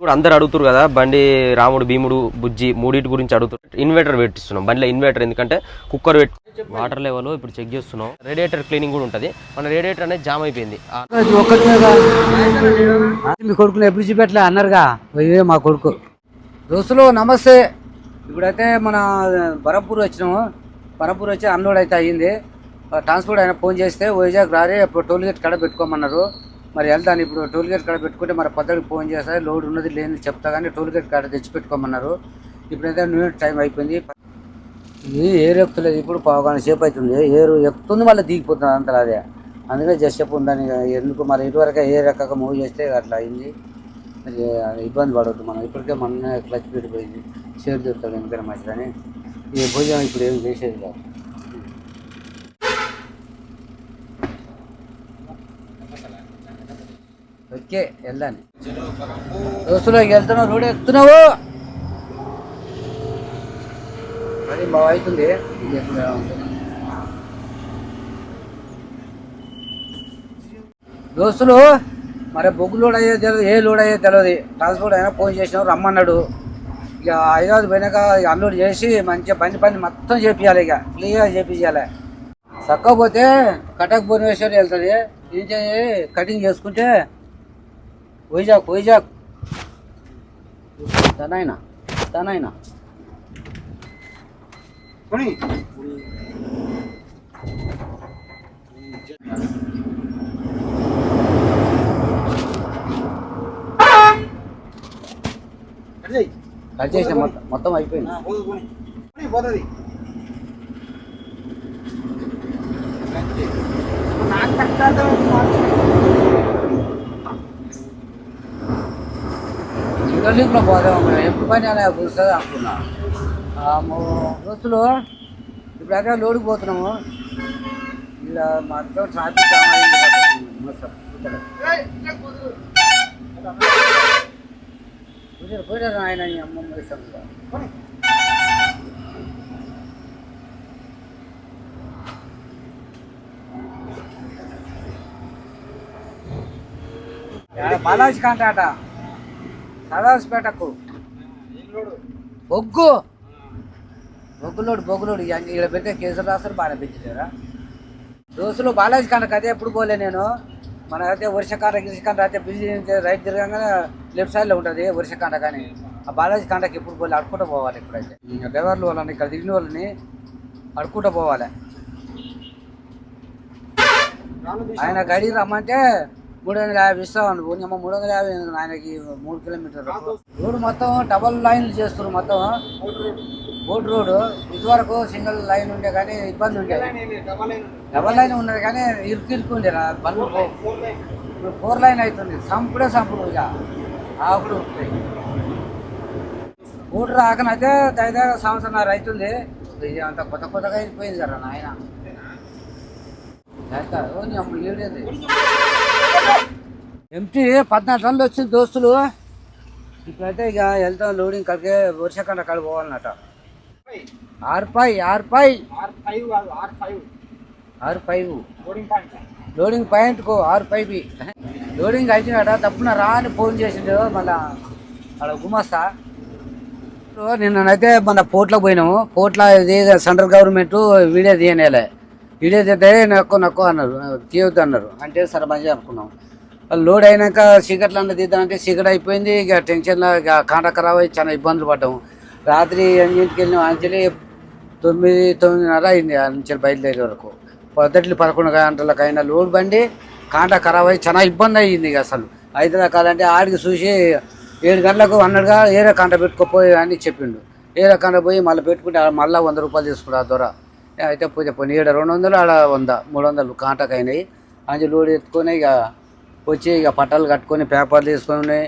ఇప్పుడు అందరు అడుగుతారు కదా బండి రాముడు భీముడు బుజ్జి మూడింటి గురించి అడుగుతారు. ఇన్వర్టర్ పెట్టిస్తున్నాం బండిలో ఇన్వర్టర్ ఎందుకంటే కుక్కర్ పెట్టి వాటర్ లెవెల్ ఇప్పుడు చెక్ చేస్తున్నాం. రేడియేటర్ క్లీనింగ్ కూడా ఉంటుంది. మన రేడియేటర్ అనేది జామ్ అయిపోయింది. మీ కొడుకుని ఎప్పుడు చూపెట్టలే అన్నారుగా. ఇదే మా కొడుకు. దోస్తులు నమస్తే. ఇప్పుడైతే మన బరంపూర్ వచ్చినాము. బరంపూర్ వచ్చి అన్లోడ్ అయితే అయ్యింది. ట్రాన్స్పోర్ట్ ఆయన ఫోన్ చేస్తే వైజాగ్ రారే ఇప్పుడు టోల్ గేట్ కడ పెట్టుకోమన్నారు. మరి వెళ్తాను. ఇప్పుడు టోల్ గేట్ కాడ పెట్టుకుంటే మరి పొద్దుకి ఫోన్ చేస్తే లోడ్ ఉన్నది లేని చెప్తా కానీ టోల్ గేట్ కాడ తెచ్చి పెట్టుకోమన్నారు ఇప్పుడైతే న్యూ టైం అయిపోయింది. ఇది ఏరు ఎక్కుతలేదు ఇప్పుడు పావుగానే సేపు అవుతుంది. ఏరు ఎక్కుతుంది మళ్ళీ దిగిపోతుంది అంతలా అదే. అందుకే జస్ట్ చెప్పు ఉందని ఎందుకు మరి ఇటువరకు ఏ రకంగా మూవ్ చేస్తే అట్లా అయింది. మరి ఇబ్బంది పడవద్దు మనం. ఇప్పటికే మన క్లచ్ పెట్టిపోయింది చేరు దొరుకుతాడు ఎందుకని మంచిదని ఈ భోజనం ఇప్పుడు ఏం చేసేది కాదు. ఓకే వెళ్ళాను దోస్తులోకి వెళ్తున్నావు రోడ్ ఎక్కుతున్నావు. అది బాగా అవుతుంది ఇది ఎప్పుడు ఉంటుంది. దోస్తులు మరి బొగ్గు లోడ్ అయ్యేది తెలియదు ఏ లోడ్ అయ్యేది తెలియదు ట్రాన్స్పోర్ట్ అయినా ఫోన్ చేసినావు రమ్మన్నాడు. ఇక హైదరాబాద్ పోయినాక ఇక అన్లోడ్ చేసి మంచిగా బండి పని మొత్తం చేపించాలి ఇక. క్లియర్గా చేపించాలి చక్కకపోతే కటక్ భువనేశ్వర్ వెళ్తుంది. ఏం చేయి కటింగ్ చేసుకుంటే వైజాగ్ వైజాగ్ తనైనా తనైనా కట్ చేసిన మొత్తం మొత్తం అయిపోయింది పోదాం మనం ఎప్పుడు పని అలా కుదురుతుంది అనుకున్నా. బస్సులో ఇప్పుడు అక్కడ లోడుకు పోతున్నాము? ఇలా మొత్తం ట్రాఫిక్ జామ్ అయింది పోయారు పోయారు ఆయన అమ్మమ్మ విషయంలో. బాలాజీ కాంటాట సదాసిపేటకు బొగ్గు. బొగ్గులోడు బొగ్గులోడు. ఇక్కడ పెడితే కేసులు రాస్తారు బాగా పెంచుతారా? దోస్తులు బాలాజీ కాంటకు అదే ఎప్పుడు పోలే నేను. మన అయితే వర్షకాండ గిరిషకాంట అయితే బిజీ రైట్ తిరగగానే లెఫ్ట్ సైడ్లో ఉంటుంది వర్షకాండ కానీ. ఆ బాలాజీ కాండకి ఎప్పుడు పోలే అడుకుంటూ పోవాలి ఇప్పుడైతే. డ్రైవర్లు వాళ్ళని ఇక్కడ దిగిన వాళ్ళని అడుకుంటూ పోవాలి. ఆయన గడి రమ్మంటే మూడు వందల యాభై ఇస్తామని పోనీ మూడు వందల యాభై ఉంది ఆయనకి మూడు కిలోమీటర్లు రోడ్డు మొత్తం డబల్ లైన్లు చేస్తున్నారు మొత్తం. Boat road. ఇదివరకు సింగిల్ లైన్ ఉండే కానీ ఇబ్బంది ఉండే డబల్ లైన్ ఉన్నది కానీ ఇరుకు ఇరుకు ఉండే బండ్లు ఇప్పుడు ఫోర్ లైన్ అవుతుంది. సంపుడే సంపుడు ఇక. ఆకుడు ఊరు రాకనైతే దయదాగా సంవత్సరం అవుతుంది. ఇది అంత కొత్త కొత్తగా అయిపోయింది కదా నాయన. చేస్తారు. ఓ లేదు. ఎంటీ పద్నాలుగు టన్నులు వచ్చింది దోస్తులు. ఇప్పుడైతే ఇక వెళ్తాం లోడింగ్ కలిగే వర్షకాండ కాడ పోవాలన్నట ఆర్పై ఆర్పై ఆరు ఫైవ్ లోడింగ్ పాయింట్కు ఆరు ఫైవ్ లోడింగ్ అయిపోయినాడ? తప్పున రా అని ఫోన్ చేసిండు మళ్ళా అక్కడ గుమస్తా. నిన్ననైతే మన పోర్ట్లోకి పోయినాము. పోర్ట్లో ఇది సెంట్రల్ గవర్నమెంట్ వీడియో తీయనేలే వీడియో తీస్తే నక్కు నక్కు అన్నారు తీయొద్దు అన్నారు. అంటే సరే మంచిగా అనుకున్నాం లోడ్ అయినాక చీకట్లు అన్న తీద్దామంటే చీకటి అయిపోయింది. ఇక టెన్షన్లో ఇక కాంట ఖరాబ్ అయ్యి చాలా ఇబ్బందులు పడ్డాము. రాత్రి ఎనిమిదింటికి వెళ్ళిన. అంచెలి తొమ్మిది తొమ్మిదిన్నర అయింది. నుంచి బయలుదేరే వరకు. పొద్దుట్లు పదకొండు గంటలకు అయినా లోడ్ బండి కాంట ఖరాబ్ అయ్యి చాలా ఇబ్బంది అయ్యింది ఇక అసలు. ఐదు రకాలంటే ఆడికి చూసి ఏడు గంటలకు అన్నట్టుగా ఏరే కాంట పెట్టుకోపోయి అని చెప్పిండు. ఏరే కాంట పోయి మళ్ళీ పెట్టుకుంటే ఆడ మళ్ళీ వంద రూపాయలు తీసుకుంటా దొర. అయితే పోతే పోయి ఏడు రెండు వందలు ఆడ వంద మూడు వందలు కాంటకు అయినాయి అంజు లోడ్ ఎత్తుకొని ఇక వచ్చి ఇక పట్టాలు కట్టుకొని పేపర్లు తీసుకొని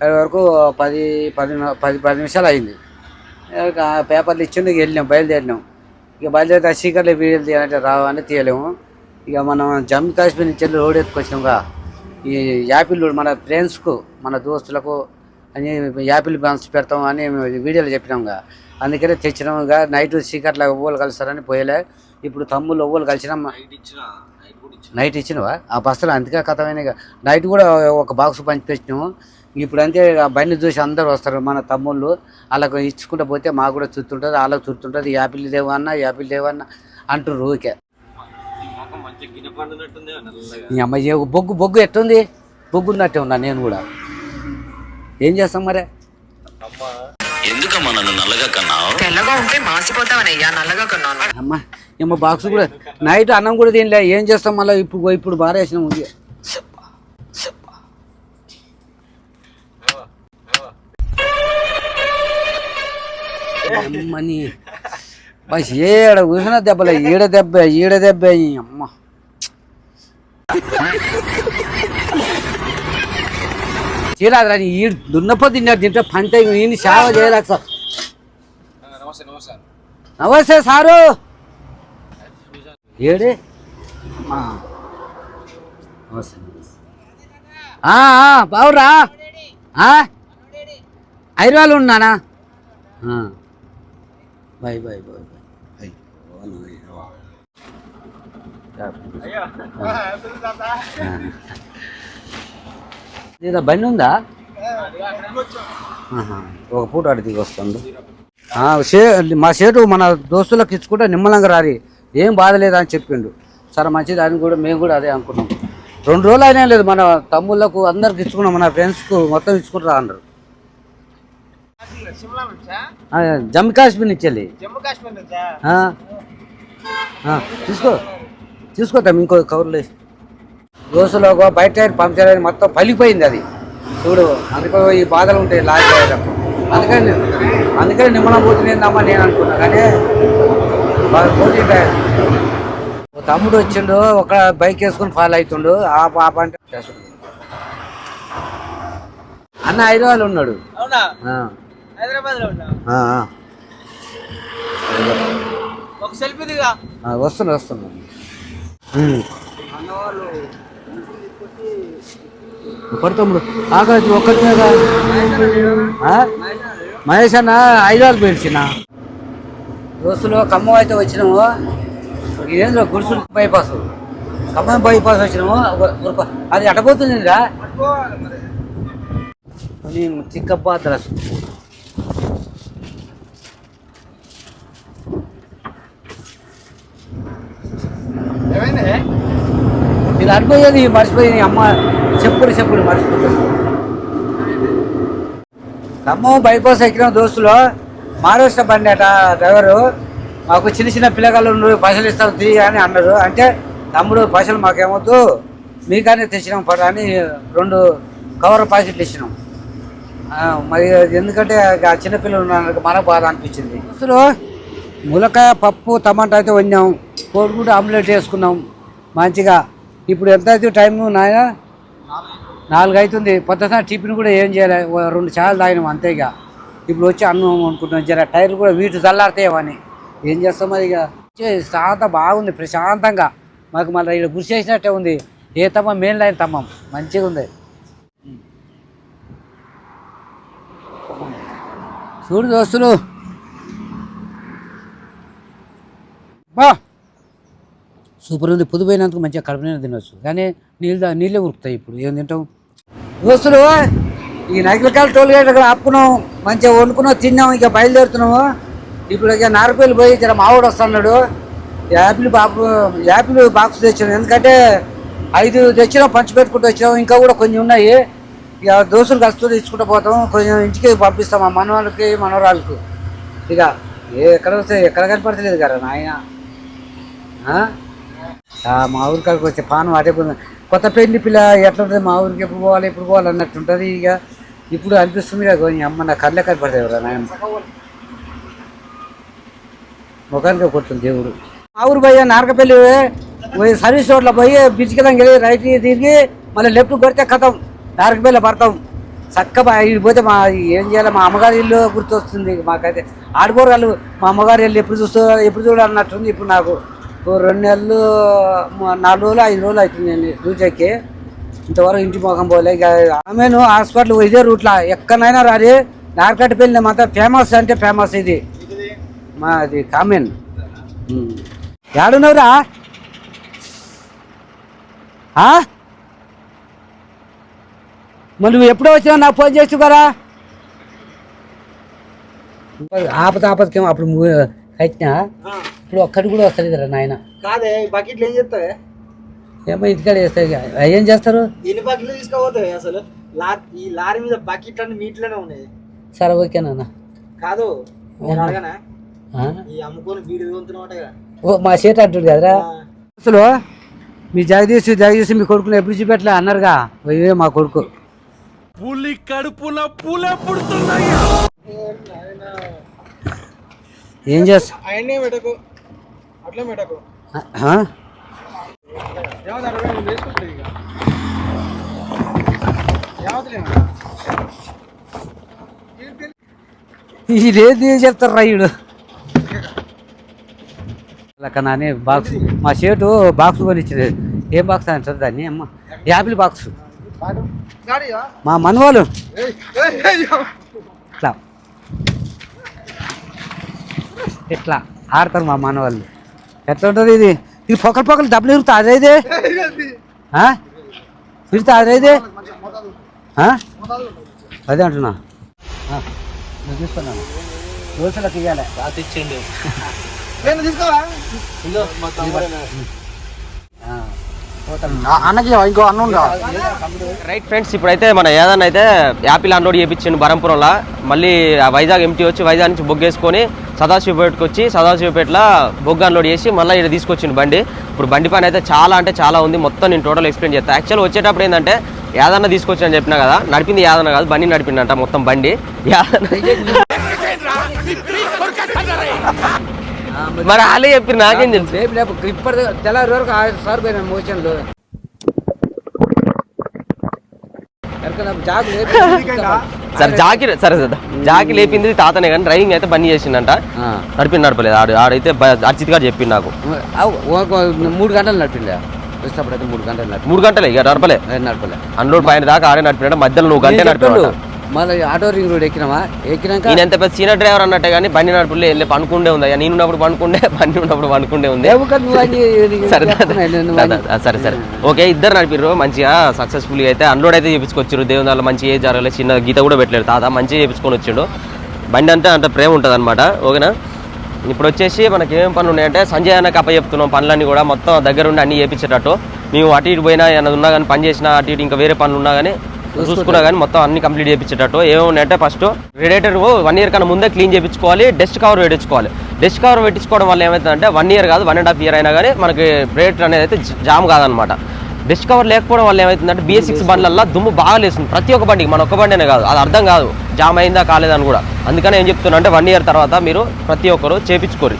అది వరకు పది పది పది పది నిమిషాలు అయింది. ఇక పేపర్లు ఇచ్చిండు ఇక వెళ్ళినాం బయలుదేరినాం. ఇక బయలుదేరితే ఆ చీకట్లో వీడియోలు తీయాలంటే రావని తీయలేము. ఇక మనం జమ్మూ కాశ్మీర్ నుంచి వెళ్ళి రోడ్ ఎత్తుకొచ్చినాంగా ఈ యాపిల్ రోడ్ మన ఫ్రెండ్స్కు మన దోస్తులకు అని యాపిల్ బాన్స్ పెడతాం అని వీడియోలు చెప్పినాంగా అందుకనే తెచ్చినాముగా నైట్ చీకట్లో ఎవ్వరు కలుస్తారని పోయలే. ఇప్పుడు తమ్ముళ్ళు ఎవ్వరు కలిసినాం నైట్ ఇచ్చినవా? ఆ బస్సులో అందుకే కథమైన నైట్ కూడా ఒక బాక్స్ పంచి పెట్టినాము. ఇప్పుడు అంతే ఆ బండి చూసి అందరు వస్తారు మన తమ్ముళ్ళు. వాళ్ళకు ఇచ్చుకుంటూ పోతే మాకు కూడా చుట్టుంటుంది వాళ్ళకు చుట్టుంటుంది యాపిల్ దేవన్నా యాపిల్ దేవన్నా అంటారు ఊరికే. ఈ అమ్మాయి బొగ్గు బొగ్గు ఎట్టుంది? బొగ్గు ఉన్నట్టే ఉన్నా నేను కూడా. ఏం చేస్తాం మరే? నన్ను నల్లగా కన్నావు? తెల్లగా ఉంటే మాసిపోతావనయ్యా నల్లగా కొన్నాను. అమ్మ ఏమో బాక్స్ కూడా నైట్ అన్నం కూడా తినలే ఏం చేస్తాం మళ్ళీ? ఇప్పుడు ఇప్పుడు బారేసిన ఉంది. అమ్మని బస్ ఏడ కూసిన దెబ్బలే ఈడ దెబ్బ ఈడ దెబ్బ ఈ అమ్మ. చీరాదురా ఈ దున్నపో తిన్నారు తింటే పంట నేను సేవ చేయలేక సార్. నమస్తే సారు ఏడే ఆ. నమస్తే నమస్తే. ఆ, ఆ, బావురా ఆ? హైదరాబాద్ ఉన్నానా. బాయ్ బాయ్ బాయ్ బాయ్ బండి ఉందా. ఒక పూట అడిగి వస్తుంది మా సేటు మన దోస్తులకు ఇచ్చుకుంటే నిమ్మలంగా రారి. ఏం బాధ లేదని అని చెప్పిండు. సరే మంచిది అని కూడా మేము కూడా అదే అనుకున్నాం. రెండు రోజులు అయినా లేదు మన తమ్ముళ్ళకు అందరికి ఇచ్చుకున్నాం మన ఫ్రెండ్స్కు మొత్తం ఇచ్చుకుంటారా అన్నారు. జమ్మూ కాశ్మీర్ నుంచి వెళ్ళి. తీసుకో. తీసుకోతాం ఇంకో కవర్లు వేసి. దోశలో బయట టైర్ మొత్తం పలిపోయింది అది. చూడు అందుకో ఈ బాధలు ఉంటాయి లాస్ట్ అయ్యేటప్పుడు అందుకని అందుకని నిమ్మలం పోతుందేందమ్మా నేను అనుకున్నా కానీ బాగా పోటీ తమ్ముడు వచ్చిండు ఒక బైక్ వేసుకొని ఫాలో అవుతుండు ఆ పాప అంటే. అన్న హైదరాబాద్ ఉన్నాడు. అవునా? ఆ, హైదరాబాద్లో ఉన్నా ఆ, ఆ. ఒక సెల్ఫీ దిగా ఆ, వస్తున్నా వస్తున్నా. పడుతాముడు ఆకలి ఒక్కరి మీద? మహేష్ అన్న ఐదారు పిలిచిన. దోస్తులు ఖమ్మం అయితే వచ్చినాము. ఇదేంద్ర గుడిసులు బైపాస్ ఖమ్మం బైపాస్ వచ్చినాము. అది అటపోతుందిరా. నేను అడ్రస్. ఏమైంది? ఇది అడిపోయేది మర్చిపోయింది అమ్మ చెప్పుడు చెప్పుడు మర్చిపోతుంది ఖమ్మం బైపాస్ ఎక్కిన దోస్తులు మహారాష్ట్ర బండి అట డ్రైవరు. మాకు చిన్న చిన్న పిల్లగాళ్ళు ఉన్నారు పైసలు ఇస్తారు తీ అని అన్నారు. అంటే తమ్ముడు పైసలు మాకేమొద్దు మీకనే తెచ్చినాం పడ అని రెండు కవర్ ప్యాకెట్లు ఇచ్చినాం. మరి ఎందుకంటే ఆ చిన్నపిల్లలు ఉన్నారు మనకు బాధ అనిపించింది. దోస్తులు ములకాయ పప్పు టమాటా అయితే వండాం. కోడిగుడ్డు ఆమ్లెట్ వేసుకున్నాం. మంచిగా ఇప్పుడు ఎంత అవుతుంది టైం నాయన? నాలుగు అవుతుంది పొద్దున టిఫిన్ కూడా ఏం చేయాలి? రెండు చాలు తాగినాం అంతే ఇక. ఇప్పుడు వచ్చి అన్నం అనుకుంటున్నాం జర టైర్లు కూడా వీటి చల్లారుతాయేమని ఏం చేస్తాం మరి ఇక? చే- శాంత బాగుంది ప్రశాంతంగా. మాకు మళ్ళీ ఇక్కడ గురి చేసినట్టే ఉంది. ఏ తమ్మం మెయిన్ లైన్ తమ్మం. మంచిగా ఉంది. చూడు దోస్తులు. బా! సూపర్ ఉంది. పొద్దుపోయినందుకు మంచిగా కడుపునే తినొచ్చు. కానీ నీళ్ళు నీళ్ళే ఉరుకుతాయి ఇప్పుడు. ఏం తింటాం? దోస్తులు ఈ నగలకాయలు టోల్ గేట్ అక్కడ ఆపుకున్నాం. మంచిగా వండుకున్నాం తిన్నాం. ఇక బయలుదేరుతున్నాము. ఇప్పుడు ఇక నారపల్లి పోయి ఇక్కడ మావాడు వస్తున్నాడు. యాపిల్ బాపు యాపిల్ బాక్స్ తెచ్చాం ఎందుకంటే ఐదు తెచ్చినాం పంచి పెట్టుకుంటూ వచ్చినాం. ఇంకా కూడా కొన్ని ఉన్నాయి. ఇక దోస్తులు కలుస్తూ తెచ్చుకుంటూ పోతాం. కొంచెం ఇంటికి పంపిస్తాం మా మనవాళ్ళకి మనవరాళ్ళకు. ఇక ఏ ఎక్కడ వస్తే ఎక్కడ కనపడతలేదు కదా నాయన. ఆ, మా ఊరి వచ్చే పానం అదే కొత్త పెళ్ళి పిల్ల ఎట్లా ఉంటుంది మా ఊరికి ఎప్పుడు పోవాలి ఎప్పుడు పోవాలి అన్నట్టు ఉంటుంది ఇక. ఇప్పుడు అనిపిస్తుంది కదా అమ్మ నా కళ్ళే కనపడతాయి ఎవరా నాయన. ముఖానికి కొడుతుంది దేవుడు. మా ఊరు పోయి నారకపల్లి పోయి సర్వీస్ రోడ్లో పోయి బిచ్చికలం వెళ్ళి రైట్ తిరిగి మళ్ళీ లెఫ్ట్ కొడితే కథం. నారకపల్లి పడతాం. చక్కగా ఇది పోతే మా ఏం చేయాలి? మా అమ్మగారి ఇల్లు గుర్తొస్తుంది మాకైతే. ఆడుకోరు వాళ్ళు మా అమ్మగారు వెళ్ళి ఎప్పుడు చూస్తూ ఎప్పుడు చూడాలన్నట్టుంది ఇప్పుడు నాకు. రెండు నెలలు నాలుగు రోజులు ఐదు రోజులు అవుతుంది నేను డ్యూటీకి ఇంతవరకు ఇంటి మొఖం పోలే. ఆమెను హాస్పిటల్ ఇదే రూట్లో ఎక్కడైనా రారి నారకట్టపల్లి మాత్రం ఫేమస్ అంటే ఫేమస్ ఇది. మా అది కామెన్. ఏడున్నవరా మరి నువ్వు ఎప్పుడో వచ్చినా నాకు ఫోన్ చేసి కదా ఆపద ఆపదకేమో అప్పుడు కట్టినా? ఇప్పుడు ఒక్కటి కూడా వస్తుంది కదా నాయన. కాదే ఈ బకెట్లు ఏం చేస్తావే? ఏమో ఇంటికాడ చేస్తాయి ఇక. ఏం చేస్తారు? ఎన్ని బకెట్లు తీసుకుపోతాయి అసలు? లారీ ఈ లారీ మీద బకెట్ అన్ని మీట్లోనే ఉన్నాయి. సరే ఓకేనా కాదు నేను అడగనా? ఆ? ఈ అమ్ముకొని ఓ మా చేట అంటుంది కదరా. అసలు మీ జగదీష్ జగదీష్ మీ కొడుకుని ఎప్పుడు చూపెట్టలే అన్నారుగా? ఇవే మా కొడుకు. ఏం చేస్తా అవన్నీ పెట్టకు అట్లా పెట్టకు ఆ? ఏమవుతారు నువ్వు వేసుకుంటుంది ఇక ఏమవుతలేము ఇదేంది చెప్తారు రాయుడు అని బాక్స్ మా షేటు బాక్స్ కొనిచ్చింది. ఏం బాక్స్ అంటారు దాన్ని? అమ్మ యాపిల్ బాక్స్. మా మనవాళ్ళు. ఇట్లా. ఇట్లా ఆడతారు మా మనవాళ్ళు. ఎట్లా ఉంటుంది ఇది? ఇది పొక్కలు పొక్కలు డబ్బులు ఇరుతా అదే ఇది? ఆ? ఇరుతా అదే ఇది? ఆ? అదే అంటున్నా. నువ్వు తీసుకున్నాను. దోశలకు ఇవ్వాలి నేను తీసుకోవా ఆ, పోతాను. అన్నకి ఇంకో అన్న ఉందా రైట్ ఫ్రెండ్స్ ఇప్పుడైతే మన ఏదన్నా అయితే యాపిల్ అన్లోడ్ చేయించిండు బరంపురంలో. మళ్ళీ ఆ వైజాగ్ ఎంటీ వచ్చి వైజాగ్ నుంచి బొగ్గేసుకొని సదాశివపేటకి వచ్చి సదాశివపేటలో బొగ్గు అన్లోడ్ చేసి మళ్ళీ ఇక్కడ తీసుకొచ్చిండు బండి. ఇప్పుడు బండి పని అయితే చాలా అంటే చాలా ఉంది. మొత్తం నేను టోటల్ ఎక్స్ప్లెయిన్ చేస్తాను యాక్చువల్ వచ్చేటప్పుడు ఏంటంటే యాదన్న తీసుకొచ్చి అని చెప్పినా కదా నడిపింది యాదన్న కాదు బండి నడిపిండంట మొత్తం బండి. యాదన్న మరి వాళ్ళే చెప్పి నాకేం తెలుసు? రేపు రేపు ఇప్పటి తెల్లారి వరకు ఆరు సార్ పోయిన మోషన్లు. ఎక్కడికైనా జాగు లేపి- సరే జాకి సరే సరే జాకి లేపింది తాతనే కానీ డ్రైవింగ్ అయితే బండి చేసిండంట. ఆ. నడిపి నడపలేదు. ఆడు ఆడైతే అర్చిత్ గారు చెప్పిండు నాకు. మూడు గంటలు నడిపిండే? మూడు గంటలు నడిపి మూడు గంటలే ఇక నడపలే. నడపలే. అన్లోడ్ పైన దాకా ఆడే నడిపినాడు మధ్యలో నువ్వు గంటే నడిపాడు మళ్ళీ ఆటో రింగ్ రోడ్ ఎక్కినామా? ఎక్కినాక నేను ఎంత పెద్ద సీనియర్ డ్రైవర్ అన్నట్టే కానీ బండి నడుపులే వెళ్ళి పనుకుండే ఉంది. నేను ఉన్నప్పుడు పనుకుండే బండి ఉన్నప్పుడు పనుకుండే ఉంది. సరే సరే. సరే ఓకే ఇద్దరు నడిపిర్రు. మంచిగా సక్సెస్ఫుల్ అయితే అన్లోడ్ అయితే చేపించుకొచ్చారు దేవుని దాంట్లో మంచి ఏ జరగలేదు చిన్న గీత కూడా పెట్టలేడు తాత మంచిగా చేపించుకొని వచ్చిండు. బండి అంటే అంత ప్రేమ ఉంటుంది అనమాట ఓకేనా? ఇప్పుడు వచ్చేసి మనకి ఏం పనులు ఉన్నాయంటే సంజయ్ అన్నకి అప్ప చెప్తున్నాం పనులన్నీ కూడా. మొత్తం దగ్గర ఉండి అన్ని చేపించేటట్టు. మేము అటు ఇటు పోయినా ఏమైనా ఉన్నా కానీ పని చేసినా అటు ఇటు ఇంకా వేరే పనులు ఉన్నా కానీ చూసుకున్నా కానీ మొత్తం అన్ని కంప్లీట్ చేయించేటట్టు. ఏమున్నాయంటే ఫస్ట్ రేడియేటర్ వన్ ఇయర్ కన్నా ముందే క్లీన్ చేయించుకోవాలి డస్ట్ కవర్ పెట్టించుకోవాలి. డస్ట్ కవర్ పెట్టించుకోవడం వల్ల ఏమవుతుందంటే వన్ ఇయర్ కాదు వన్ అండ్ హాఫ్ ఇయర్ అయినా కానీ మనకి రేడియేటర్ అనేది అయితే జామ్ కాదనమాట. డస్ట్ కవర్ లేకపోవడం వల్ల ఏమవుతుందంటే బిఎస్ సిక్స్ బండ్లల్లో దుమ్ము బాగా లేస్తుంది. ప్రతి ఒక్క బండికి మన ఒక్క బండినే కాదు అది అర్థం కాదు. జామ్ అయిందా కాలేదని కూడా. అందుకని ఏం చెప్తున్నా అంటే వన్ ఇయర్ తర్వాత మీరు ప్రతి ఒక్కరు చేపించుకోరి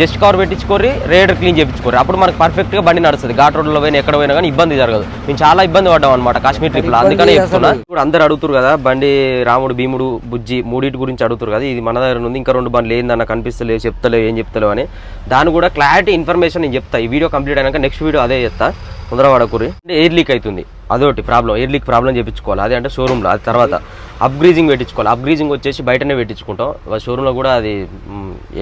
డస్ట్ కవర్ పెట్టించుకోరి రేడర్ క్లీన్ చేయించుకోరి అప్పుడు మనకు పర్ఫెక్ట్గా బండి నడుస్తుంది. ఘాట్ రోడ్లో పోయినా ఎక్కడ పోయినా కానీ ఇబ్బంది జరగదు. మేము చాలా ఇబ్బంది పడ్డాం అనమాట కాశ్మీర్ ట్రిప్లో అందుకనే చెప్తున్నా ఇప్పుడు అందరు అడుగుతారు కదా బండి రాముడు భీముడు బుజ్జి మూడింటి గురించి అడుగుతారు కదా ఇది మన దగ్గర ఉంది ఇంకా రెండు బండ్లు ఏందన్న కనిపిస్తలేవు చెప్తలేవు ఏం చెప్తలేవు అని. దాని కూడా క్లారిటీ ఇన్ఫర్మేషన్ నేను చెప్తా. ఈ వీడియో కంప్లీట్ అయినాక నెక్స్ట్ వీడియో అదే చెప్తా. ముందర వాడకూరి అంటే ఎయిర్ లీక్ అవుతుంది అదొకటి ప్రాబ్లం ఎయిర్ లీక్ ప్రాబ్లం చేయించుకోవాలి అదే అంటే షోరూమ్లో అది తర్వాత అప్గ్రీజింగ్ పెట్టించుకోవాలి. అప్గ్రీజింగ్ వచ్చేసి బయటనే పెట్టించుకుంటాం. షోరూంలో కూడా అది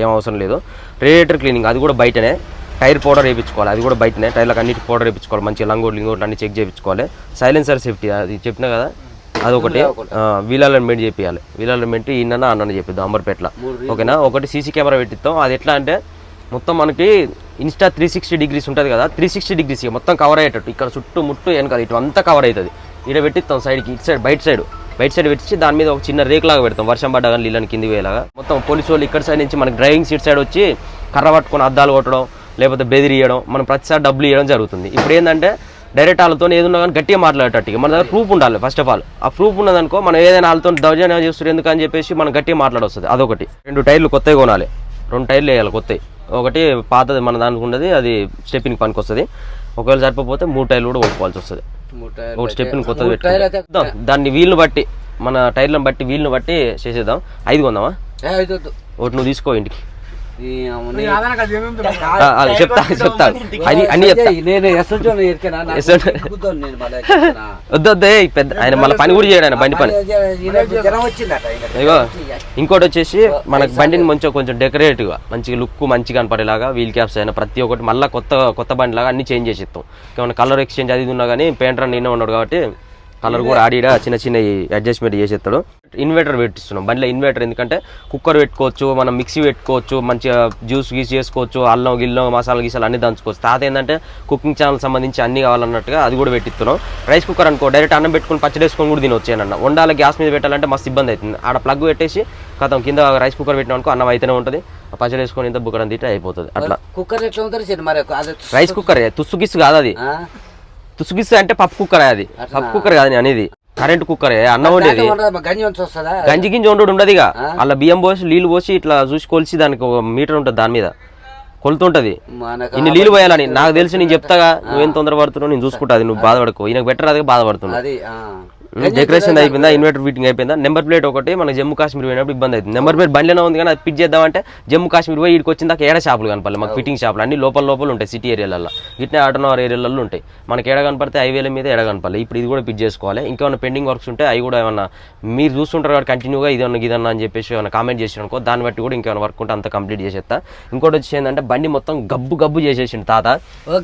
ఏం అవసరం లేదు. రేడియేటర్ క్లీనింగ్ అది కూడా బయటనే. టైర్ పౌడర్ వేయించుకోవాలి అది కూడా బయటనే. టైర్లకు అన్నిటి పౌడర్ వేయించుకోవాలి మంచిగా లంగోట్ లింగోట్ అన్ని చెక్ చేయించుకోవాలి సైలెన్సర్ సేఫ్టీ అది చెప్పినా కదా? అదొకటి. వీల్ అలైన్మెంట్ చేపియాలి. వీల్ అలైన్మెంట్ ఈయన అన్న చెప్పిద్దాం. అంబర్పేటలో. ఓకేనా? ఒకటి సీసీ కెమెరా పెట్టిస్తాం. అది ఎట్లా అంటే మొత్తం మనకి ఇన్స్టా త్రీ సిక్స్టీ డిగ్రీస్ ఉంటుంది కదా త్రీ సిక్స్టీ డిగ్రీస్ మొత్తం కవర్ అయ్యేటట్టు. ఇక్కడ చుట్టూ ముట్టు వెనకాల ఇటు అంతా కవర్ అవుతుంది ఇక్కడ పెట్టిస్తాం సైడ్కి ఇటు సైడ్ బయట సైడ్ బయట సైడ్ పెట్టించి దాని మీద ఒక చిన్న రేక్ లాగా పెడతాం. వర్షం పడ్డా కానీ నీళ్ళని కింది పోయేలాగా. మొత్తం పోలీసు వాళ్ళు ఇక్కడ సైడ్ నుంచి మనకి డ్రైవింగ్ సీట్ సైడ్ వచ్చి కర్ర పట్టుకొని అద్దాలు కొట్టడం లేకపోతే బెదిరియడం మనం ప్రతిసారి డబ్బులు ఇవ్వడం జరుగుతుంది. ఇప్పుడు ఏంటంటే డైరెక్ట్ వాళ్ళతో ఏదన్నా కానీ గట్టిగా మాట్లాడేటట్టుగా మన దగ్గర ప్రూఫ్ ఉండాలి ఫస్ట్ ఆఫ్ ఆల్ ఆ ప్రూఫ్ ఉన్నదనుకో మనం ఏదైనా వాళ్ళతో దౌర్జన్యం చేస్తారు ఎందుకని చెప్పేసి మనం గట్టిగా మాట్లాడొస్తుంది. అదొకటి. రెండు టైర్లు కొత్తవి కొనాలి. రెండు టైర్లు వేయాలి కొత్తవి. ఒకటి పాతది మన దానికి ఉన్నది అది స్టెప్పింగ్ పనికి వస్తుంది. ఒకవేళ సరిపోతే మూడు టైర్లు కూడా కొట్టుకోవాల్సి వస్తుంది. ఒక స్టెప్ని కొత్తది పెట్టుకుందాం. దాన్ని వీలుని బట్టి మన టైర్లను బట్టి వీలుని బట్టి చేసేద్దాం. ఐదు కొందామా. ఒకటి నువ్వు తీసుకో ఇంటికి. చెప్తా చెప్తా. అది అన్ని చెప్తా. నేను పెద్ద ఆయన మళ్ళీ పని కూడా చేయడు ఆయన బండి పని. ఇగో ఇంకోటి వచ్చేసి మనకి బండిని మంచిగా కొంచెం డెకరేటివ్గా మంచిగా లుక్ మంచిగా కనపడేలాగా వీల్ క్యాప్స్ అయినా ప్రతి ఒక్కటి మళ్ళీ కొత్త కొత్త బండి లాగా అన్ని చేంజ్ చేసి ఇస్తాం. ఏమైనా కలర్ ఎక్స్చేంజ్ అది ఉన్నా కానీ పెయింటర్ నిన్న ఉన్నాడు కాబట్టి కలర్ కూడా ఆడిడ చిన్న చిన్న అడ్జస్ట్మెంట్ చేసేస్తాడు. ఇన్వర్టర్ పెట్టిస్తున్నాం. బండిలో ఇన్వర్టర్ ఎందుకంటే కుక్కర్ పెట్టుకోవచ్చు మనం మిక్సీ పెట్టుకోవచ్చు మంచిగా జ్యూస్ గీస్ చేసుకోవచ్చు అల్లం గిల్లం మసాలా గీసాలు అన్ని దంచుకోవచ్చు. తాత ఏంటంటే కుకింగ్ ఛానల్ సంబంధించి అన్ని కావాలన్నట్టుగా అది కూడా పెట్టిస్తున్నాం. రైస్ కుక్కర్ అనుకో డైరెక్ట్ అన్నం పెట్టుకుని పచ్చడి వేసుకొని కూడా తినొచ్చు ఏనన్నా. వండాలి గ్యాస్ మీద పెట్టాలంటే మస్తు ఇబ్బంది అవుతుంది. ఆడ ప్లగ్ పెట్టేసి కథం కింద రైస్ కుక్కర్ పెట్టినా అనుకో అన్నం అయితేనే ఉంటుంది. పచ్చడి వేసుకొని ఇంత బుక్కడం తింటే అయిపోతుంది. అట్లా. కుక్కర్ ఎట్లా ఉంటుంది రైస్ కుక్కర్ తుస్సు గిస్సు కాదు అది? తుసుగిస్తే అంటే పప్పు కుక్కర్ అది. పప్పు కుక్కర్ కాదు అనేది. కరెంట్ కుక్కర్ అన్నం ఉండదు, గంజి గంజి వండు ఉండదు ఇక. అలా బియ్యం పోసి నీళ్ళు పోసి ఇట్లా చూసి కొలిసి దానికి ఒక మీటర్ ఉంటుంది దాని మీద. కొలుతుంటది. ఇన్ని నీళ్ళు పోయాలని నాకు తెలిసి నేను చెప్తాగా. నువ్వేం తొందర పడుతున్నావు నేను చూసుకుంటా నువ్వు బాధపడకు. ఈయనకు బెటర్ అదే బాధపడుతున్నావు. డెకరేషన్ అయిపోయిందా? ఇన్వర్టర్ ఫిట్టింగ్ అయిపోయిందా? నెంబర్ ప్లేట్ ఒకటి మన జమ్మూ కాశ్మీర్ పోయినప్పుడు ఇబ్బంది అవుతుంది. నెంబర్ ప్లేట్ బండిలోనే ఉంది కానీ అది ఫిట్ చేద్దామంటే జమ్మూ కాశ్మీర్ పోయి ఇక్కడికి వచ్చిన దాకా ఏడ షాపులు కనపాలి మాకు ఫిట్టింగ్ షాపులు అన్ని లోపల లోపల ఉంటాయి సిటీ ఏరియాలలో ఇట్నే ఆటోనవర్ ఏరియాలలో ఉంటాయి. మనకి ఏడ కనపడితే హైవేల మీద ఏడ కనపాలి ఇప్పుడు ఇది కూడా ఫిట్ చేసుకోవాలి. ఇంకేమైనా పెండింగ్ వర్క్స్ ఉంటే అవి కూడా ఏమన్నా మీరు చూస్తుంటారు కాబట్టి కంటిన్యూగా ఇదన్నా ఇదన్నా అని చెప్పేసి ఏమైనా కామెంట్ చేసిన అనుకో దాన్ని బట్టి కూడా ఇంకేమైనా వర్క్ ఉంటే అంత కంప్లీట్ చేసేస్తా. ఇంకోటి వచ్చి ఏంటంటే బండి మొత్తం గబ్బు గబ్బు చేసేసిండు తాత.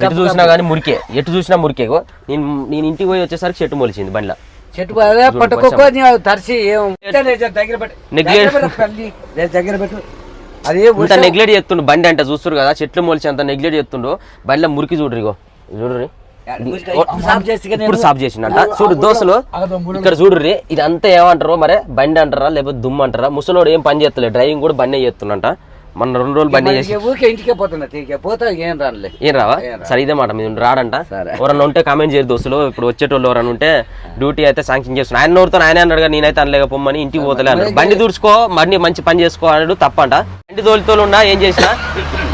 ఎటు చూసినా కానీ మురికే. ఎటు చూసినా మురికే. నేను నేను ఇంటికి పోయి వచ్చేసరికి చెట్టు మొలిచింది బండిలో. చెట్టు అదే పట్టుకోకో తరిచి దగ్గర పెట్టు. దగ్గర అది ఇంత నెగ్లెక్ట్ చేస్తుండు బండి అంటే చూస్తారు కదా చెట్లు మొలిచి అంత నెగ్లెక్ట్ చేస్తుండు. బండిలో మురికి చూడరు ఇగో. చూడరు ఇప్పుడు సాఫ్ చేసిండంట. చూడు దోశలు ఇక్కడ చూడుర్రి ఇది అంతా ఏమంటారు మరి బండి అంటారా లేకపోతే దుమ్ము అంటారా ముసలోడు ఏం పని చేస్తలేదు డ్రైవింగ్ కూడా బండి చేస్తుండంట. మన రెండు రోజులు బండి చేసి ఊరికే ఇంటికే పోతున్నా పోతా ఏం రానులే. ఏం రావా. సరే ఇదే మాట మీద రాడంట. ఎవరన్నా ఉంటే కామెంట్ చేయరు దోస్తులు. ఇప్పుడు వచ్చేటోళ్ళు ఎవరన్నా ఉంటే డ్యూటీ అయితే శాంక్షన్ చేస్తున్నా. ఆయన నోరుతో ఆయన అన్నాడు కానీ నేనైతే అనలేక పొమ్మని ఇంటికి పోతలే అన్నాడు. బండి దూడ్చుకో బండి మంచి పని చేసుకో అన్నాడు తప్పంట. బండి తోలుతోలు ఉన్నా ఏం చేసినా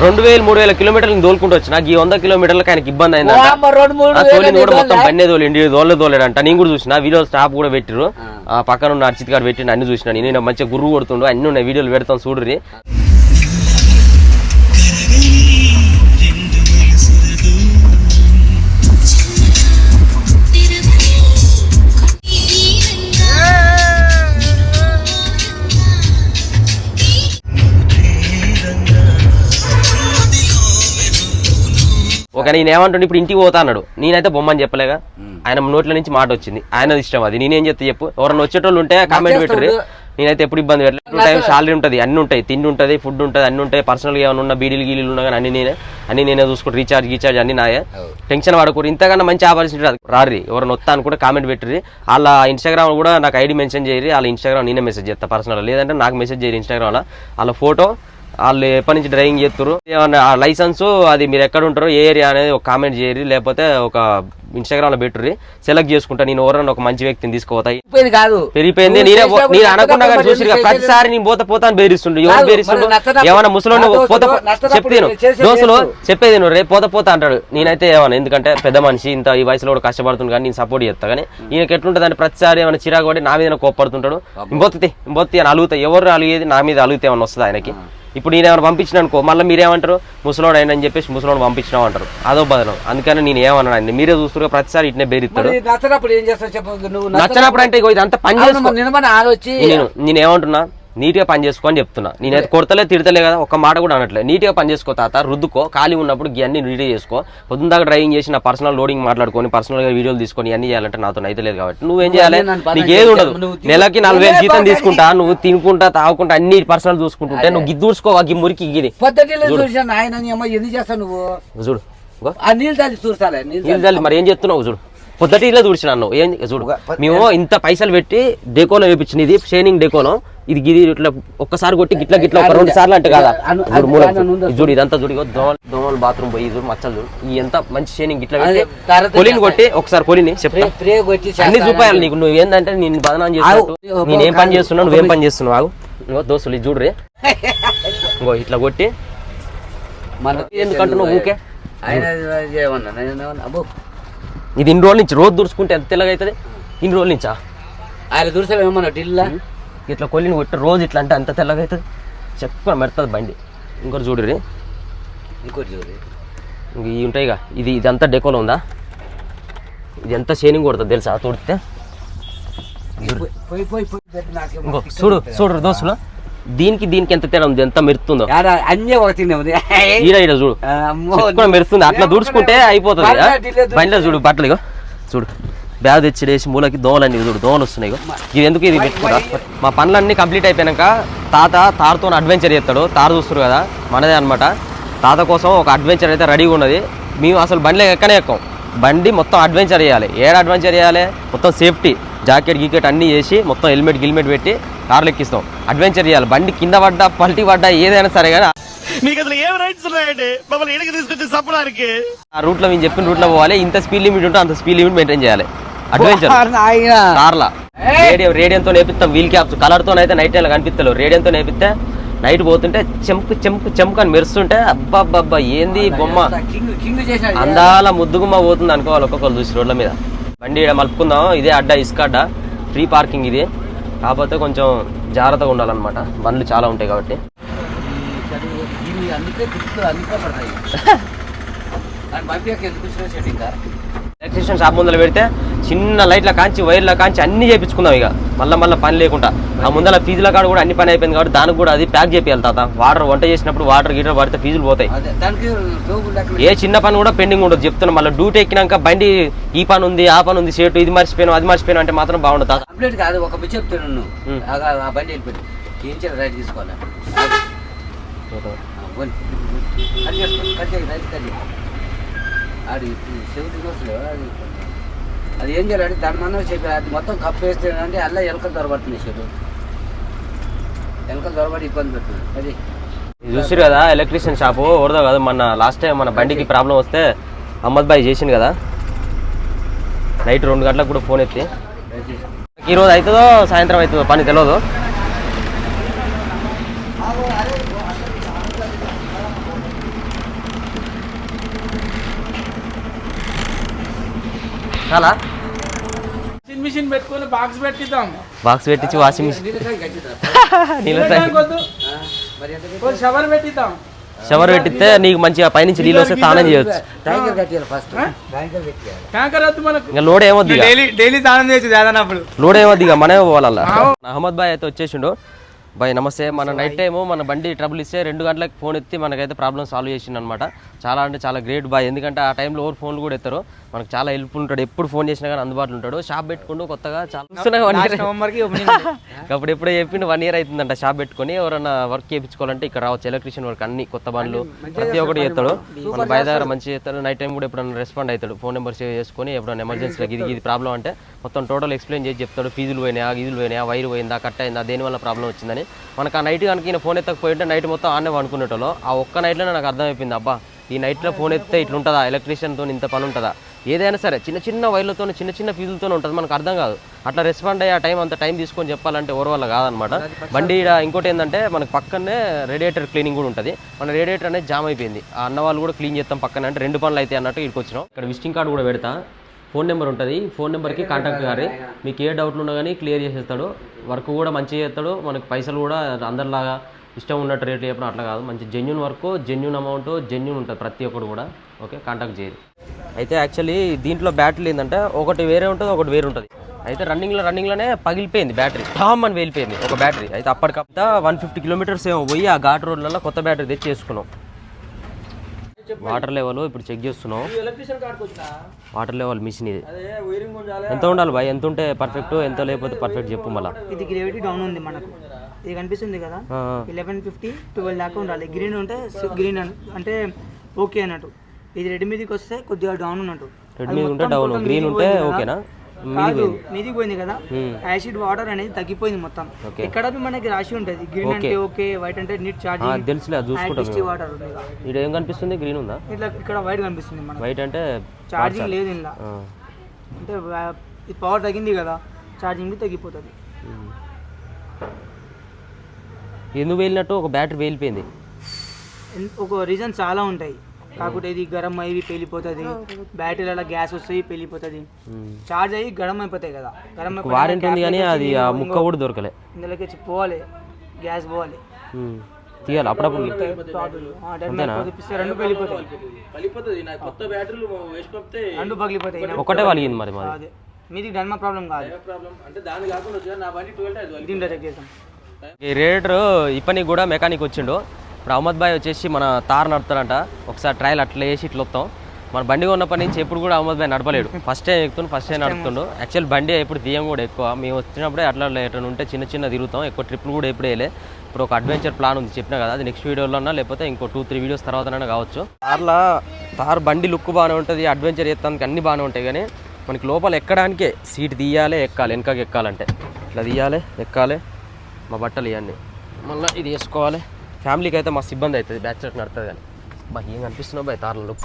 రెండు వేలు మూడు వేల కిలోమీటర్లు తోలుకుంటూ వచ్చిన ఈ వంద కిలోమీటర్లకు ఆయనకి ఇబ్బంది వేలు కూడా మొత్తం. బండి తోలేండి దోళ్ళ తోలేడంట. నేను కూడా చూసిన వీడియో స్టాప్ కూడా పెట్టిరు ఆ. పక్కన ఉన్న అర్చిత్ గారు పెట్టిన అన్ని చూసిన. నేను మంచిగా గురువు కొడుతుండు అన్ని ఉన్నాయి వీడియోలు పెడతాం చూడుర్రి. ఒక నేను ఏమంటుండే ఇప్పుడు ఇంటికి పోతా అన్నాడు. నేనైతే బొమ్మని చెప్పలేగా. ఆయన నోట్ల నుంచి మాట వచ్చింది. ఆయన ఇష్టం అది. నేనేం చెప్తే చెప్పు. ఎవరన్నా వచ్చేటోళ్ళు ఉంటే కామెంట్ పెట్టరు నేనైతే ఎప్పుడు ఇబ్బంది పెట్టలేదు. టూ టైం సాలరీ ఉంటుంది. అన్ని ఉంటాయి. తిండి ఉంటుంది ఫుడ్ ఉంటుంది అన్ని ఉంటాయి. పర్సనల్గా ఏమైనా ఉన్న బీడీలు గీడీలు ఉన్నా కానీ అన్ని నేనే. అన్ని నేనే చూసుకుంటూ. రీఛార్జ్ గీచార్జ్ అన్ని నాయే. టెన్షన్ పడకూరు ఇంతకన్నా మంచి ఆపర్చునిటీ రాదు. రారి ఎవరైనా వస్తా అని కూడా కామెంట్ పెట్టిరి వాళ్ళ ఇన్స్టాగ్రామ్ కూడా నాకు ఐడి మెన్షన్ చేయరి వాళ్ళ ఇన్స్టాగ్రామ్ నేనే మెసేజ్ చేస్తా పర్సనల్ లేదంటే నాకు మెసేజ్ చేయరు ఇన్స్టాగ్రామ్లో వాళ్ళ ఫోటో వాళ్ళు ఎప్పటి నుంచి డ్రైవింగ్ చేస్తారు ఏమన్నా లైసెన్స్ అది మీరు ఎక్కడ ఉంటారో? ఏ ఏరియా అనేది ఒక కామెంట్ చేయరు లేకపోతే ఒక ఇన్స్టాగ్రామ్లో పెట్టుర్రి. సెలెక్ట్ చేసుకుంటా. నేను ఎవరైనా ఒక మంచి వ్యక్తిని తీసుకోపోతా. పెరిగిపోయింది కాదు. పెరిగిపోయింది. నేనే పో- నేను అనకుండా కానీ చూసి ప్రతిసారి నేను పోతా పోతా అని ఎవరు కాదు, బెదిరిస్తుండు మరి నచ్చనప్పుడు- ఏమన్నా ముసలోని ఆ దోస్తులు పోత నచ్చనప్పుడు చెప్తాను చేసేది దోస్తులు చేస్తూ. చెప్పేది నువ్వు రేపు పోత పోతా అంటాడు. నేనైతే ఏమన్నా ఎందుకంటే పెద్ద మనిషి ఇంత ఈ వయసులో కూడా కష్టపడుతుంది కానీ నేను సపోర్ట్ చేస్తా. కానీ ఈయనకి ఎట్లుంటుంది అంటే ప్రతిసారి ఏమైనా చిరాకు పడి నా మీద కోప్పడుతుంటాడు. ఇంకొత్తి ఇంకొత్తి అని అలుగుతా. ఎవరు అలిగేది నా మీద అలిగితే ఏమన్నా వస్తుంది ఆయనకి? ఇప్పుడు నేను ఏమైనా పంపించిన అనుకో మళ్ళీ మీరేమంటారు? ముసలోడు అయిన అని చెప్పేసి ముసలోడు పంపించినావు అంటారు. అదో బదనం అందుకని నేను ఏమన్నా మీరే చూస్తున్నారు. ప్రతిసారి ఇట్నే బెదిరిస్తాడు మరి నచ్చనప్పుడు ఏం చేస్తావు చెప్పు? నువ్వు నచ్చినప్పుడు అంటే ఇదంతా పని చేసుకో నేను నేను ఏమంటున్నా నీట్గా పని చేసుకో అని చెప్తున్నా. నేనైతే కొడతలే తిడతలే కదా ఒక్క మాట కూడా అనట్లే. నీట్గా పని చేసుకో తాత రుద్దుకో ఖాళీ ఉన్నప్పుడు ఇవన్నీ నీట్గా చేసుకో. పొద్దున్న దాకా డ్రైవింగ్ చేసి నా పర్సనల్ లోడింగ్ మాట్లాడుకొని పర్సనల్గా వీడియోలు తీసుకొని ఇవన్నీ చేయాలంటే నాతో అయితే లేదు కాబట్టి. నువ్వేం చేయాలి? నీకు ఏది ఉండదు. నెలకి నాలుగు వేలు నువ్వే జీతం తీసుకుంటా నువ్వు తినుకుంటా తాగుకుంటా అన్ని పర్సనల్ చూసుకుంటుంటే నువ్వు గిద్దూడ్చుకో గి మురికి గిది చూడు. నీళ్ళు తల్లి మరి ఏం చెప్తున్నావు చూడు. పొద్దుట ఇలా చూడిచిన అన్నావు ఏం చూడు. మేము ఇంత పైసలు పెట్టి డెకోలో వేపించిన ఇది షైనింగ్ డెకోలో. ఇది గిది ఇట్లా ఒక్కసారి కొట్టి గిట్ల గిట్ల ఒక రెండు సార్లు అంటే కదా? చూడు మూల చూడు ఇదంతా చూడు దోమలు దోమలు బాత్రూమ్ పోయి చూడు మచ్చలు చూడు. ఈ ఎంత మంచి షైనింగ్ గిట్ల కొలిని కొట్టి ఒకసారి కొలిని చెప్తా. అన్ని. చూపాయాలి నీకు. నువ్వు ఏంటంటే నేను బదనాం. నేను ఏం పని చేస్తున్నావు నువ్వేం పని చేస్తున్నావు ఇగో దోస్తులు ఇది చూడురే ఇంకో ఇట్లా కొట్టి. మన ఎందుకు అంటున్నావు ఊకే? ఆయన నేను అబ్బో. ఇది ఇన్ని రోజుల నుంచి రోజు దుడుచుకుంటే ఎంత తెల్లగా అవుతుంది? ఇన్ని రోజుల నుంచా? ఆయన చూసావు ఏమన్నా ఢిల్లా ఇట్లా కొల్లిని కొట్టి రోజు ఇట్లా అంటే అంత తెల్లగా అవుతుంది? చెప్పుకొని మెడుతుంది బండి. ఇంకోటి చూడురి ఇంకోటి చూడు ఇంక ఇవి ఉంటాయిగా ఇది ఇదంతా డెకోలో ఉందా? ఇది ఎంత షేనింగ్ కొడుతుంది తెలుసా? తోడితే? ఇంకో చూడు చూడు దోస్తులు. దీనికి దీనికి ఎంత తేడా ఉంది? ఎంత మెరుతుందో అన్నీ ఉంది. ఈడ ఈడ చూడు. చెప్పుకొని మెరుస్తుంది. అట్లా దూడ్చుకుంటే అయిపోతుంది బండిలో చూడు బట్టలు ఇగో. చూడు. బ్యాగ్ తెచ్చిడేసి మూలకి దోమలన్నీ చూడు దోమలు వస్తున్నాయి. ఇది ఎందుకు ఇది పెట్టుకురా మా పనులన్నీ కంప్లీట్ అయిపోయాక తాత తారతో అడ్వెంచర్ చేస్తాడు. తార చూస్తారు కదా మనదే అనమాట తాత కోసం ఒక అడ్వెంచర్ అయితే రెడీగా ఉన్నది. మేము అసలు బండిలో ఎక్కనే ఎక్కం. బండి మొత్తం అడ్వెంచర్ చేయాలి. ఏడ అడ్వెంచర్ చేయాలి? మొత్తం సేఫ్టీ. జాకెట్ గీకెట్ అన్నీ చేసి మొత్తం హెల్మెట్ గిల్మెట్ పెట్టి కార్లు ఎక్కిస్తాం. అడ్వెంచర్ చేయాలి. బండి కింద పడ్డా పల్టీ పడ్డా ఏదైనా సరే కానీ మీకు అసలు ఏం రైట్స్ ఉన్నాయండి? మమ్మల్ని తీసుకొచ్చి ఆ రూట్లో మేము చెప్పిన రూట్లో పోవాలి. ఇంత స్పీడ్ లిమిట్ ఉంటే అంత స్పీడ్ లిమిట్ మెయింటైన్ చేయాలి. అడ్వెంచర్ కార్లా. రేడియం రేడియంతో నేపిస్తాం వీల్ క్యాప్స్ కలర్తో అయితే నైట్ టైం కనిపిస్తలేవు. రేడియంతో నేపిస్తే నైట్ పోతుంటే చెంపు చెంపు చెంపు అని మెరుస్తుంటే అబ్బబ్బబ్బా ఏంది బొమ్మ? కింగ్ కింగ్ చేశాడు అందాల ముద్దుగుమ్మ పోతుంది అనుకోవాలి ఒక్కొక్కరు చూసి రోడ్ల మీద. బండి మలుపుకుందాం ఇదే అడ్డా ఇసుక అడ్డా. ఫ్రీ పార్కింగ్ ఇది. కాకపోతే కొంచెం జాగ్రత్తగా ఉండాలన్నమాట. బండ్లు చాలా ఉంటాయి కాబట్టి. అందుకే అందుకే పడతాయి. ఎలక్ట్రిషియన్ షాప్ ముందర పెడితే చిన్న లైట్ల కాంచి వైర్ల కాంచి అన్ని చేపించుకుందాం ఇక. మళ్ళీ మళ్ళీ పని లేకుండా. ఆ ముందర ఫీజుల కాడ కూడా అన్ని పని అయిపోయింది కాబట్టి దానికి కూడా అది ప్యాక్ చేపియాలి తాత. వాటర్ వంట చేసినప్పుడు వాటర్ గీటర్ పడితే ఫీజులు పోతాయి. ఏ చిన్న పని కూడా పెండింగ్ ఉండదు. చెప్తున్నా మళ్ళీ డ్యూటీ ఎక్కినాక బండి ఈ పని ఉంది ఆ పని ఉంది సేటు ఇది మర్చిపోయాను అది మర్చిపోయాను అంటే మాత్రం బాగుండదు తాత. కంప్లీట్ కాదు ఒక బిచ్చి చెప్తాను నువ్వు ఉమ్. ఆ- ఆ బండి వెళ్ళిపోయి. కేంచారు రైట్ తీసుకోవాలి? అది చెవిటి అది అది ఏం చేయాలంటే దాని మనం చెప్పి అది మొత్తం కప్పు వేస్తే అంటే అలా ఎలకలు దొరబడుతుంది చెడు ఎలకలు దొరబడి ఇబ్బంది పెడుతుంది అది. చూసిరు కదా ఎలక్ట్రీషియన్ షాపు ఓడదో కాదు మన లాస్ట్ టైం మన బండికి ప్రాబ్లం వస్తే అహ్మద్ బాయ్ చేసిండు కదా. నైట్ రెండు గంటలకు కూడా ఫోన్ ఎత్తి. రైట్ చేసుకో. ఈ రోజు అవుతుందో సాయంత్రం అవుతుందో పని తెలియదు చాలా వాషింగ్ మిషన్ పెట్టుకొని బాక్స్ పెట్టిద్దాం. బాక్స్ పెట్టించి వాషింగ్ మిషన్. నీళ్ళ షవర్ పెట్టిద్దాం. షవర్ పెట్టిస్తే నీకు మంచిగా పైనుంచి నీళ్ళు వస్తే స్నానం చేయొచ్చు. ఇంకా లోడ్ ఏమొద్దు. డైలీ డైలీ స్నానం చేయొచ్చు లోడ్ ఏమొద్దు ఇక మనమే పోవాలల్లా అహ్మద్ బాయ్ అయితే వచ్చేసిండు. బాయ్ నమస్తే. మన నైట్ టైము మన బండి ట్రబుల్ ఇస్తే రెండు గంటలకు ఫోన్ ఎత్తి మనకైతే ప్రాబ్లం సాల్వ్ చేసిండు అనమాట చాలా అంటే చాలా గ్రేట్ బాయ్ ఎందుకంటే ఆ టైంలో ఎవరు ఫోన్లు కూడా ఎత్తారు. మనకు చాలా హెల్ప్ ఉంటాడు. ఎప్పుడు ఫోన్ చేసినా కానీ అందుబాటులో ఉంటాడు. షాప్ పెట్టుకుంటూ కొత్తగా చాలా కి ఓపెనింగ్ అప్పుడు ఎప్పుడో చెప్పిండు వన్ ఇయర్ అవుతుందంట షాప్ పెట్టుకొని. ఎవరైనా వర్క్ చేయించుకోవాలంటే ఇక్కడ రావచ్చు. ఎలక్ట్రీషియన్ వర్క్ అన్ని కొత్త బండ్లు ప్రతి ఒక్కటి చేస్తాడు. మన బయ దగ్గర మంచి చేస్తాడు. నైట్ టైం కూడా ఎప్పుడైనా రెస్పాండ్ అవుతాడు. ఫోన్ నెంబర్ సేవ్ చేసుకొని ఎప్పుడైనా ఎమర్జెన్సీలో ఇది ఇది ప్రాబ్లం అంటే మొత్తం టోటల్ ఎక్స్ప్లెయిన్ చేసి చెప్తాడు. ఫీజులు పోయినాయా గీజులు పోయినాయా వైర్ పోయిందా కట్ అయిందా దేని వల్ల ప్రాబ్లం వచ్చిందని. మనకు ఆ నైట్ కనుక ఈయన ఫోన్ ఎత్తకపోయి ఉంటే నైట్ మొత్తం ఆనే అనుకునేటోళ్ళు ఆ ఒక్క నైట్లోనే నాకు అర్థమైపోయింది. అబ్బా ఈ నైట్లో ఫోన్ ఎత్తే ఇట్లుంటుందా? ఎలక్ట్రీషియన్తో ఇంత పని ఉంటుందా ఏదైనా సరే చిన్న చిన్న వైర్లతో చిన్న చిన్న ఫీజులతో ఉంటుంది మనకు అర్థం కాదు. అట్లా రెస్పాండ్ అయ్యే ఆ టైం అంత టైం తీసుకొని చెప్పాలంటే ఎవరి వల్ల కాదనమాట. బండి ఇంకోటి ఏంటంటే మనకు పక్కనే రేడియేటర్ క్లీనింగ్ కూడా ఉంటుంది. మన రేడియేటర్ అనేది జామ్ అయిపోయింది. ఆ అన్న వాళ్ళు కూడా క్లీన్ చేస్తాం పక్కన అంటే రెండు పనులు అయితే అన్నట్టు ఇక్కడికి వచ్చినాం. ఇక్కడ విజిటింగ్ కార్డు కూడా పెడతా. ఫోన్ నెంబర్ ఉంటుంది. ఫోన్ నెంబర్కి కాంటాక్ట్ గారి. మీకు ఏ డౌట్లు ఉన్నా కానీ క్లియర్ చేసేస్తాడు. వర్క్ కూడా మంచిగా చేస్తాడు. మనకు పైసలు కూడా అందరిలాగా ఇష్టం ఉన్నట్టు రేట్లు చెప్పిన అట్లా కాదు. మంచి genuine work genuine amount genuine ఉంటుంది ప్రతి ఒక్కడు కూడా. ఓకే కాంటాక్ట్ చేయరు. అయితే యాక్చువల్లీ దీంట్లో బ్యాటరీ ఏంటంటే ఒకటి వేరే ఉంటుంది ఒకటి వేరే ఉంటుంది. అయితే రన్నింగ్లో రన్నింగ్లోనే పగిలిపోయింది బ్యాటరీ టామ్ అని వెళ్ళిపోయింది ఒక బ్యాటరీ అయితే అప్పటికప్పుడు వన్ ఫిఫ్టీ కిలోమీటర్స్ ఏమో పోయి ఆ ఘాట్ రోడ్లలో కొత్త బ్యాటరీ తెచ్చి చేసుకున్నాం వాటర్ లెవెల్ ఇప్పుడు చెక్ చేస్తున్నాం. వాటర్ లెవెల్ మిషన్ ఇది. అదే వైరింగ్ ఉండాలి ఎంత ఉండాలి బాయ్? ఎంత ఉంటే పర్ఫెక్ట్ ఎంత లేకపోతే పర్ఫెక్ట్ చెప్పు మళ్ళా. ఇది గ్రేవిటీ డౌన్ ఉంది మనకు. ఇది కనిపిస్తుంది కదా ఆ, ఆ. లెవెన్ ఫిఫ్టీ ట్వెల్వ్ దాకా ఉండాలి గ్రీన్ ఉంటే గ్రీన్ అంటే ఓకే అన్నట్టు ఇది రెడ్ మీదకి వస్తే కొద్దిగా డౌన్ ఉన్నట్టు రెడ్ అది మీద ఉంటే డౌన్ గ్రీన్ ఉంటే పోయింది కదా. ఓకేనా కాదు పోయింది మీదికి పోయింది కదా. యాసిడ్ వాటర్ అనేది తగ్గిపోయింది మొత్తం. ఇక్కడ మనకి రాసి ఉంటుంది గ్రీన్. అంటే ఓకే వైట్ అంటే నీట్ ఆ, ఛార్జింగ్ తెలుసులే చూసుకుంటాం. వాటర్. ఇక్కడ ఏం కనిపిస్తుంది గ్రీన్ ఉందా ఇట్లా ఇక్కడ వైట్ కనిపిస్తుంది మనకు వైట్ అంటే ఛార్జింగ్ లేదు ఇందులో ఆ, అంటే పవర్ తగ్గింది కదా ఛార్జింగ్ తగ్గిపోతుంది. ఎందుకు వెళ్ళినట్టు ఒక బ్యాటరీ వెళ్ళిపోయింది ఎన్- ఒక రీజన్ చాలా ఉంటాయి. కాకపోతే ఇది గరం అయ్యి పేలిపోతుంది బ్యాటరీలలో గ్యాస్ వస్తాయి ఉమ్. చార్జ్ అయ్యి గరం అయిపోతాయి కదా. గరం వారంటీ ఉంది కానీ అది ముక్క కూడా దొరకలే. ఇందులోకి వచ్చి పోవాలి గ్యాస్ పోవాలి. తీయాలి అప్పుడప్పుడు. రెండు రెండు పగిలిపోతాయి. ఒకటే వలిగింది మరి మీది. డన్మా ప్రాబ్లం కాదు. ప్రాబ్లం అంటే దాని కాకుండా నా బండి ట్వెల్వ్ చేసాం ఈ రేడర్ ఇప్పటికి కూడా మెకానిక్ వచ్చిండు. ఇప్పుడు అహ్మద్ బాయ్ వచ్చేసి మన తార్ నడుపుతాడంట. ఒకసారి ట్రయల్ అట్లా వేసి ఇట్లా వస్తాం మన బండి ఉన్నప్పటి నుంచి ఎప్పుడు కూడా అహ్మద్ భాయ్ నడపలేడు. ఫస్ట్ టైం ఎక్కుతుండు ఫస్ట్ టైం నడుపుతుండు. యాక్చువల్ బండి ఎప్పుడు తీయం కూడా ఎక్కువ. మేము వచ్చినప్పుడే అట్లా ఎట్లా ఉంటే చిన్న చిన్న తిరుగుతాం. ఎక్కువ ట్రిప్లు కూడా ఎప్పుడు వేయలే. ఇప్పుడు ఒక అడ్వెంచర్ ప్లాన్ ఉంది చెప్పినా కదా. అది నెక్స్ట్ వీడియోలో లేకపోతే ఇంకో టూ త్రీ వీడియోస్ తర్వాతనైనా కావచ్చు. కార్లా కార్ బండి లుక్ బాగానే ఉంటుంది. అడ్వెంచర్ చేస్తానికి అన్ని బాగానే ఉంటాయి కానీ మనకి లోపల ఎక్కడానికే? సీట్ తీయాలి ఎక్కాలి. వెనకకి ఎక్కాలంటే. ఇట్లా తీయాలి ఎక్కాలి. మా బట్టలు ఇవన్నీ. మళ్ళీ ఇది వేసుకోవాలి. ఫ్యామిలీకి అయితే మస్తు ఇబ్బంది అవుతుంది బ్యాచులర్ నడుతుంది కానీ బా ఏం కనిపిస్తున్నావు బాయ్ తార్ల లుక్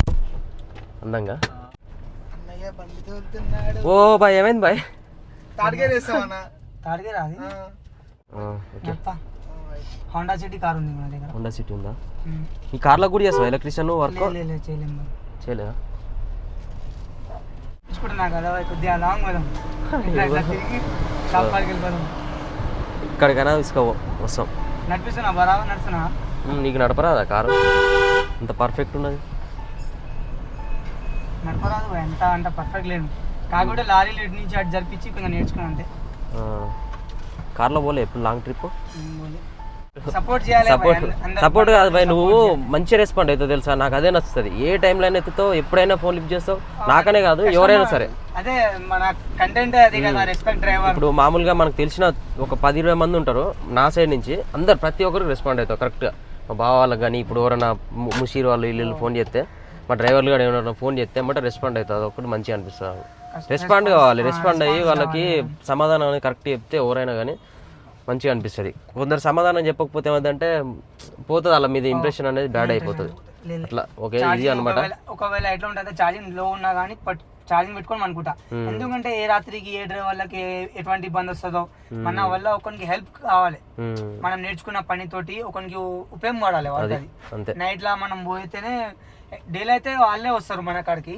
అందంగా. ఓ బాయ్ ఏమైంది బాయ్ హోండా సిటీ కార్ ఉంది మన దగ్గర. హోండా సిటీ ఉందా. ఈ కార్లో కూడా చేస్తావా ఎలక్ట్రీషియన్ వర్క్. చేయలేదా? కదా కొద్దిగా లాంగ్ పోదాం. ఇక్కడికైనా తీసుకోవో వస్తాం. నడిపిస్తున్నా బరాబర్ నడుస్తున్నా? నీకు నడపరాదా కారు? అంత పర్ఫెక్ట్ ఉన్నది. నడపరాదు ఎంత అంత పర్ఫెక్ట్ లేదు. కాకపోతే లారీలు ఇటు నుంచి అటు జరిపించి కొంచెం నేర్చుకున్నా అంతే. కార్లో పోలే ఎప్పుడు? Long trip support support support కాదు బాయ్ నువ్వు మంచి రెస్పాండ్ అవుతావు తెలుసా? నాకు అదే నచ్చుతుంది. ఏ టైంలో అయినా ఎత్తుతావు ఎప్పుడైనా ఫోన్ లిఫ్ట్ చేస్తావు. నాకనే కాదు ఎవరైనా సరే. అదే మన కంటెంట్ అదే కదా రెస్పెక్ట్ డ్రైవర్ ఇప్పుడు మామూలుగా మనకు తెలిసిన ఒక పది ఇరవై మంది ఉంటారు నా సైడ్ నుంచి. అందరు ప్రతి ఒక్కరికి రెస్పాండ్ అవుతావు కరెక్ట్గా మా బావ వాళ్ళకి కానీ ఇప్పుడు ఎవరైనా ముషీర్ వాళ్ళు వీళ్ళు ఫోన్ చేస్తే మా డ్రైవర్లు కూడా ఎవరైనా ఫోన్ చేస్తే అమ్మట రెస్పాండ్ అవుతుంది అదొకటి మంచిగా అనిపిస్తుంది. రెస్పాండ్ కావాలి రెస్పాండ్ అయ్యి వాళ్ళకి సమాధానం అనేది కరెక్ట్ చెప్తే ఎవరైనా కానీ మంచిగా అనిపిస్తుంది. కొందరు సమాధానం చెప్పకపోతే ఏమంటే పోతుంది వాళ్ళ మీద ఇంప్రెషన్ అనేది బ్యాడ్ అయిపోతుంది. అట్లా ఓకే ఇది అనమాట ఒకవేళ- ఎట్లా ఉంటుంది ఛార్జింగ్లో ఉన్నా కానీ ఛార్జింగ్ పెట్టుకొని అనుకుంటా. ఎందుకంటే ఏ రాత్రికి ఏ డ్రైవర్లకి ఎటువంటి ఇబ్బంది వస్తుందో మన వల్ల ఒకరికి హెల్ప్ కావాలి. మనం నేర్చుకున్న పనితోటి ఒకరికి ఉపయోగం పడాలి వాళ్ళకి అది అంతే. నైట్ లా మనం పోతేనే డైలీ అయితే వాళ్ళే వస్తారు మన కాడికి.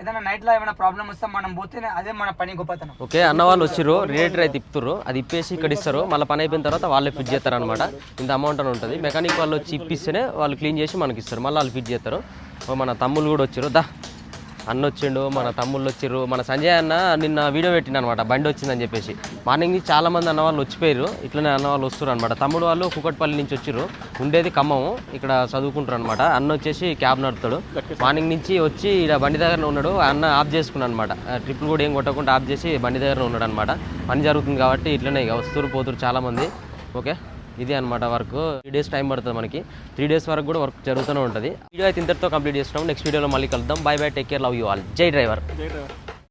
ఏదైనా నైట్లో ఏమైనా ప్రాబ్లం వస్తే మనం పోతేనే అదే మన పని గొప్పతనం. ఓకే అన్న వాళ్ళు వచ్చిర్రు రేటర్ అయితే ఇప్పుతుర్రు అది ఇప్పేసి ఇక్కడ ఇస్తారు మళ్ళీ పని అయిపోయిన తర్వాత వాళ్ళే ఫిట్ చేస్తారు అనమాట ఇంత అమౌంట్ అని ఉంటుంది. మెకానిక్ వాళ్ళు వచ్చి ఇప్పిస్తేనే వాళ్ళు క్లీన్ చేసి మనకి ఇస్తారు మళ్ళీ వాళ్ళు ఫిట్ చేస్తారు. ఓ మన తమ్ముళ్ళు కూడా వచ్చారు దా అన్న వచ్చిండు మన తమ్ముళ్ళు వచ్చిర్రు మన సంజయ్ అన్న నిన్న వీడియో పెట్టిండు అనమాట బండి వచ్చిందని చెప్పేసి. మార్నింగ్ నుంచి చాలామంది అన్నవాళ్ళు అన్న వాళ్ళు వచ్చిపోయారు ఇట్లనే అన్న వాళ్ళు వస్తారు అనమాట తమ్ముడు వాళ్ళు కుకట్పల్లి నుంచి వచ్చిర్రు. ఉండేది ఖమ్మం ఇక్కడ చదువుకుంటారు అనమాట అన్న వచ్చేసి క్యాబ్ నడుపుతాడు. మార్నింగ్ నుంచి వచ్చి ఇక్కడ బండి దగ్గర ఉన్నాడు. అన్న ఆఫ్ చేసుకున్నాడు అనమాట ట్రిపుల్ కూడా ఏం కొట్టకుండా ఆఫ్ చేసి బండి దగ్గర ఉన్నాడు అనమాట పని జరుగుతుంది కాబట్టి ఇట్లనే ఇక వస్తురు పోతురు చాలామంది ఓకే? ఇది అనమాట వర్క్. త్రీ డేస్ టైం పడుతుంది మనకి. త్రీ డేస్ వరకు కూడా వర్క్ జరుగుతూనే ఉంటుంది. వీడియో అయితే ఇంతటితో కంప్లీట్ చేస్తున్నాం. నెక్స్ట్ వీడియోలో మళ్ళీ కలుద్దాం. Bye bye take care love you all జై డ్రైవర్